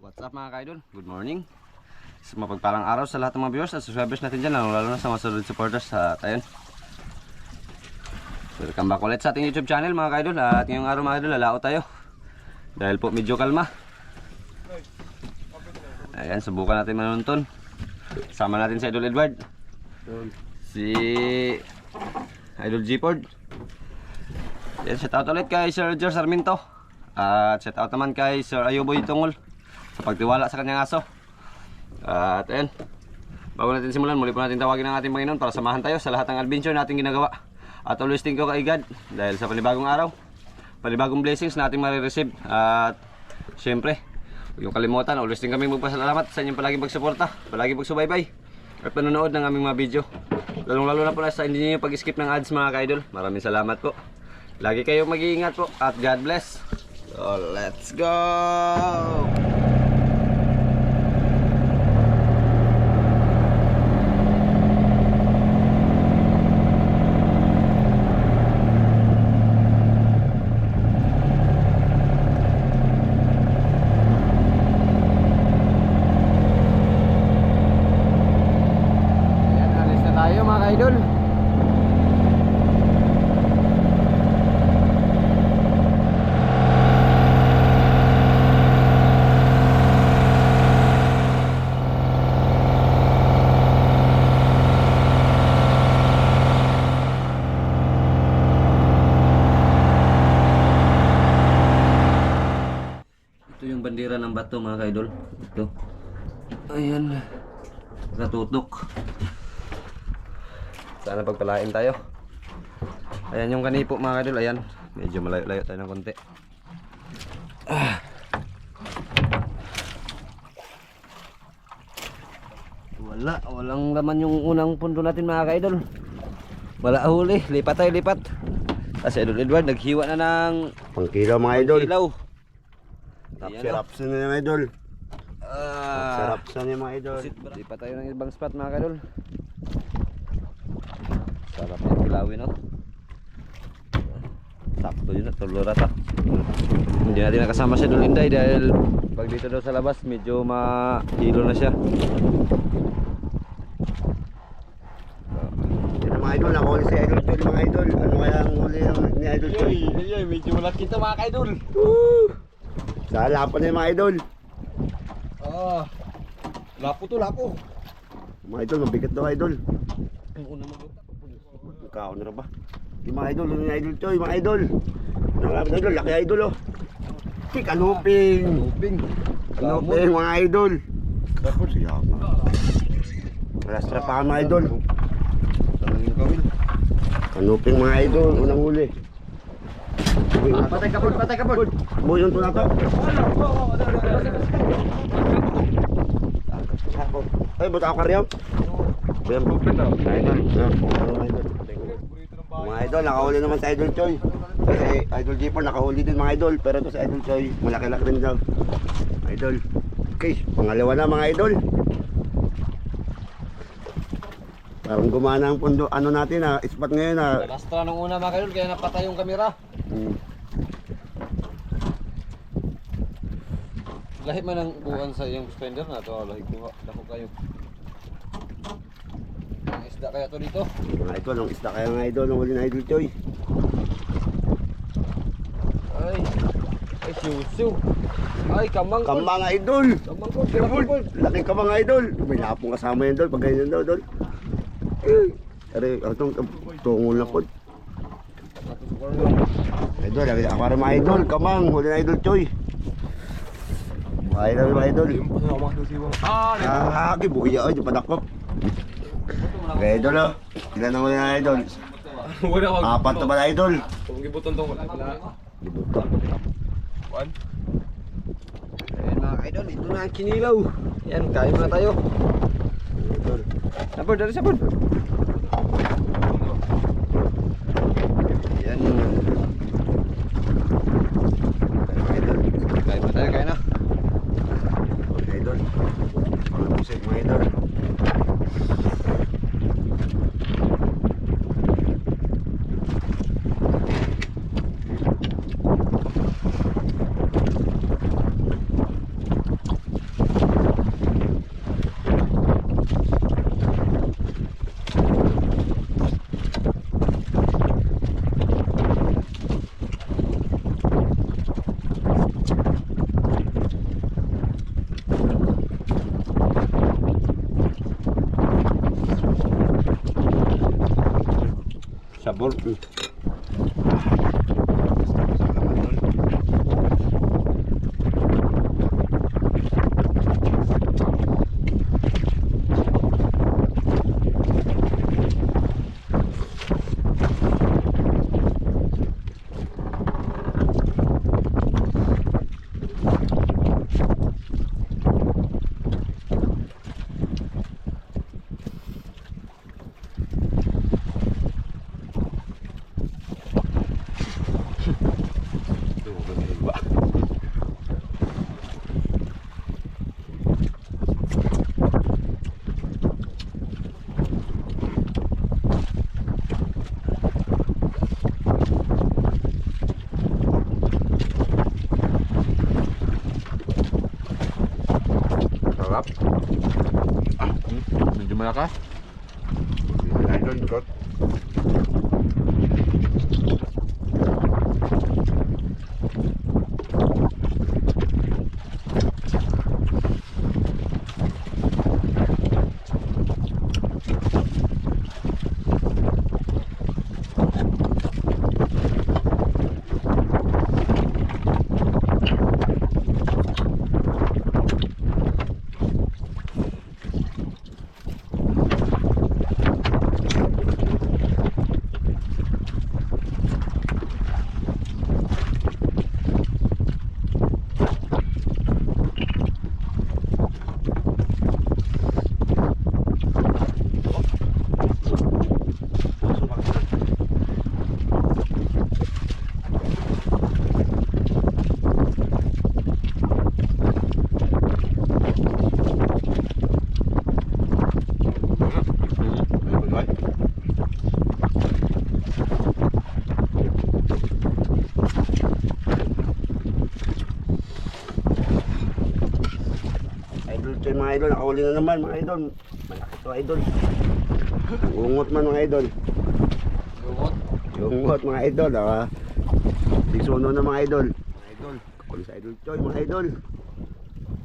What's up mga kaidol? Good morning. Sa mapagpalang araw sa lahat ng mga viewers at subscribers natin dyan, lalo, na sa mga solid supporters sa tayon. Welcome back ulit sa ating YouTube channel mga kaidol. At ngayong araw mga kaidol, lalao tayo. Dahil po medyo kalma. Ayan, subukan natin manunton. Sama natin si Idol Edward. Si Idol G-Ford. Yan, shout out ulit kay Sir Roger Sarmiento. At shout out naman kay Sir Ayoboy Tungol pagtiwala sa kanyang aso. At ayan, bago natin simulan, muli po natin tawagin ang ating Panginoon para samahan tayo sa lahat ng adventure natin ginagawa. At always thank you kay God dahil sa panibagong araw, panibagong blessings na ating marireceive. At syempre, yung kalimutan, always din kami magpasalamat sa inyong palaging pagsuporta, palaging pagsubaybay at panonood ng aming mga video. Lalong lalo na po sa hindi niyo pag-skip ng ads mga ka-idol. Maraming salamat po. Lagi kayong mag-iingat po at God bless. So let's go! Ayan, alis na tayo mga ka-idol. Ito yung bandera ng bato mga ka-idol. Ito. Ayan. Natutok. Sana pagpalain tayo. Ayan yung kanipo mga kadol. Ayan. Medyo malayo-layo tayo ng konti. Ah. Wala. Walang laman yung unang pundo natin mga kaidol. Wala huli. Lipat tayo, lipat. Kasi Idol Edward, naghiwa na ng Pangkila mga idol. ilaw. Sarap sa na mga idol. Ah. Sarap sa mga idol. Lipat tayo ng ibang spot mga kadol. Sarap yung kilawin no. Sakto yun at tulura ta. Hindi natin nakasama si Dol Inday dahil pag dito daw sa labas medyo mahilo na siya. Ang mga idol. Nakahuli si idol Chol mga idol. Ano kaya ang huli ni idol? Ay, medyo wala kita mga kaidol. Sa halapan na yung mga idol. Ah. Lapo to, lapo. Mga idol, mabigat daw idol. Ang una mo. Ikaw na ba? Yung mga idol, yung idol Choy, mga idol. Nakakapit idol, laki idol oh. Si Kanuping. Tubing. Kanuping mga idol. Siya pa. Alas na pa mga idol. Kanuping mga idol, unang huli. Patay ka, Paul. Patay ka, Paul. Boy, yung tuna to. Ay, buta ako karyaw. Ayan. Idol. Ayan. Mga idol. Idol, nakahuli naman sa Idol Choy. Kasi Idol Jeeper nakahuli din mga idol. Pero ito sa Idol Choy, malaki-laki rin daw. Idol. Okay, pangalawa na mga idol. Parang gumana ang pundo, ano natin ah, spot ngayon ah. Lastra nung una mga kaidol, kaya napatay yung kamera. Lahi man ang buwan sa iyong suspender na to, lahi ko dako kayo. Ang isda kaya to dito. Mga idol, ang isda kaya mga idol, ang huli na Idol Choy. Ay, ay siusiu. Ay, kamang. Kamang idol! Kamang ko, Idol! Laki ka mga idol! May lapong kasama yan dol, pag ganyan daw dol. Eh, Are, atong tungol na po. Idol, ako rin mga idol, kamang, huli na idol Choy. Mga idol, mga idol. Ah, kibuya, ay, di pa dakop. Okay, idol oh. Ilan ang huli na idol? Apat na ba na idol? Kung gibuton to wala. Libuto. One. Ayan mga idol, ito na ang kinilaw. Yan, kain muna tayo. Idol. Sabon, dari sabon. Yan. Idol. Kain muna tayo, kain na. Okay, idol. Pangapusik mga idol. Bor. Idol, dukot. Idol Choy mga idol, nakahuli na naman mga idol. Malaki to idol. Ungot man mga idol. Lungot. Ungot mga idol. Ah. Sisuno na mga idol. Mga idol. Kahuli sa idol Choy mga idol.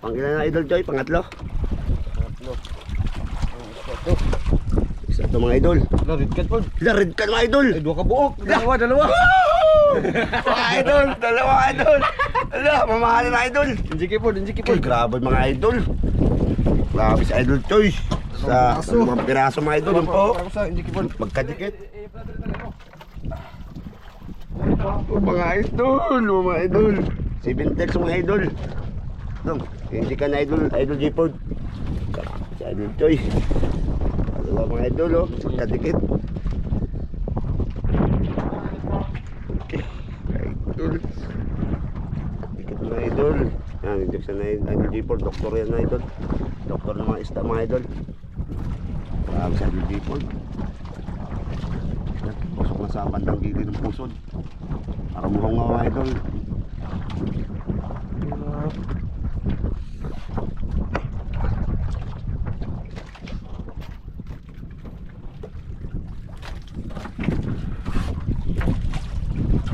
Pangilan na idol Choy, pangatlo. Tatlo. Isa to mga idol. Ano, red cat po. La red mga idol. Ay, dua ka buok. Dalawa, dalawa. mga idol, dalawa idol. Ala, mamahali na idol. Injiki po, injiki po. Grabe mga idol. Grabe si Idol Choice. Sa mga piraso mga idol. Yun po. Magkadikit. Oh, mga idol, oh, mga idol. Si Bintex mga idol. Dong, hindi ka na idol, idol J-Ford. Si Idol Choice. Dalawa mga idol, oh. Magkadikit. Okay. Idol. Dikit mga idol. Yan, sa na idol J-Ford. Doktor yan na idol. Doktor ng mga isda mga idol. Grabe si Idol J-Ford. Pasok na sa bandang gilid ng pusod. Para mukhang mga idol.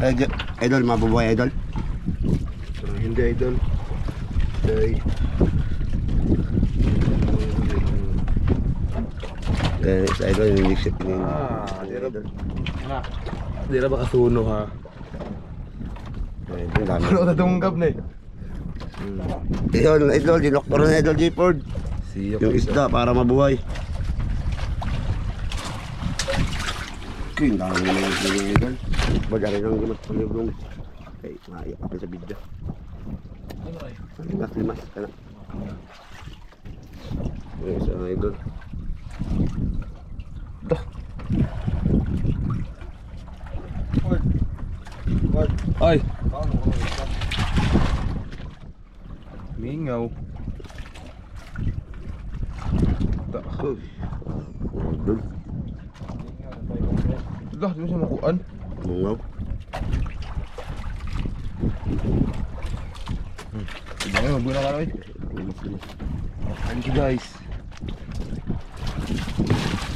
Eh, idol, mabubuhay idol. Hindi, idol. Day. Eh, sa idol, hindi siya pinin. Ah, hirap. idol. Hindi na ba kasuno ha? Eh, ito, dami. Ano na tunggab na eh? Yun, idol, dinoktor na idol J. Ford. Siyok. Yung isda para mabuhay. Okay, ang dami naman yung mga idol. Baga rin ang limas sa librong. Okay, maiyak ako sa video. Limas, limas. Kana. Yung isa mga idol. Ay! Mingaw. Ta. Uy, mga idol. Lah, di mo siya makuan. Mungaw. Sige nga, magbuna ka na eh. Limas, limas. Thank you guys.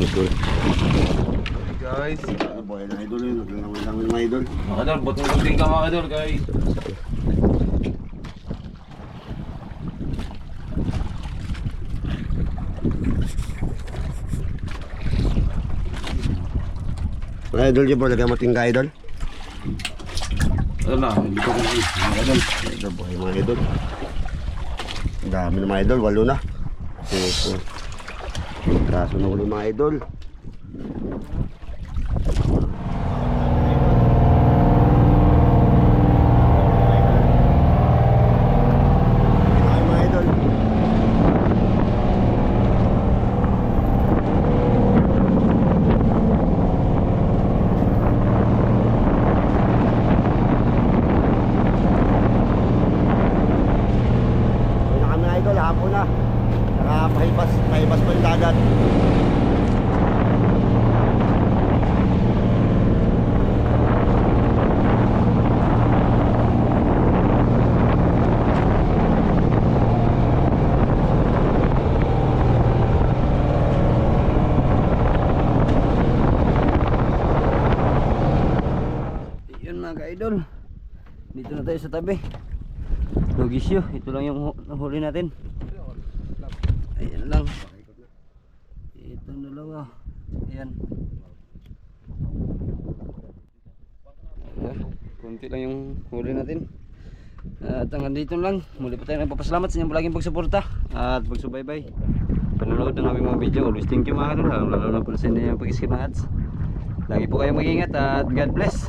Idol. Hey guys. Ah, Buhay na idol yun. Naglangoy lang yung mga idol. Mga idol, butong din ka mga idol kay Mga Idol Jeepord, lagyan mo tingga idol. Ano na, hindi ko kung mga idol. Idol, buhay mga idol. Ang dami na mga idol, walo na. Opo. Kaso na ulo mga idol. Ay, mga idol. Uwi na kami idol, hapon na. Nakapahibas, pahibas pa yung dagat. Yun mga ka-idol. Dito na tayo sa tabi. Logisyo, ito lang yung hu- huli natin. Ayan lang. Itong dalawa. Ayan. Kunti lang yung huli natin. At hanggang dito lang. Muli pa tayo nagpapasalamat sa inyong laging pagsuporta at pagsubaybay. Panonood ng aming mga video. Always thank you mga kadol. Lalo na po sa inyo yung pag-skip. Lagi po kayong mag-ingat at God bless.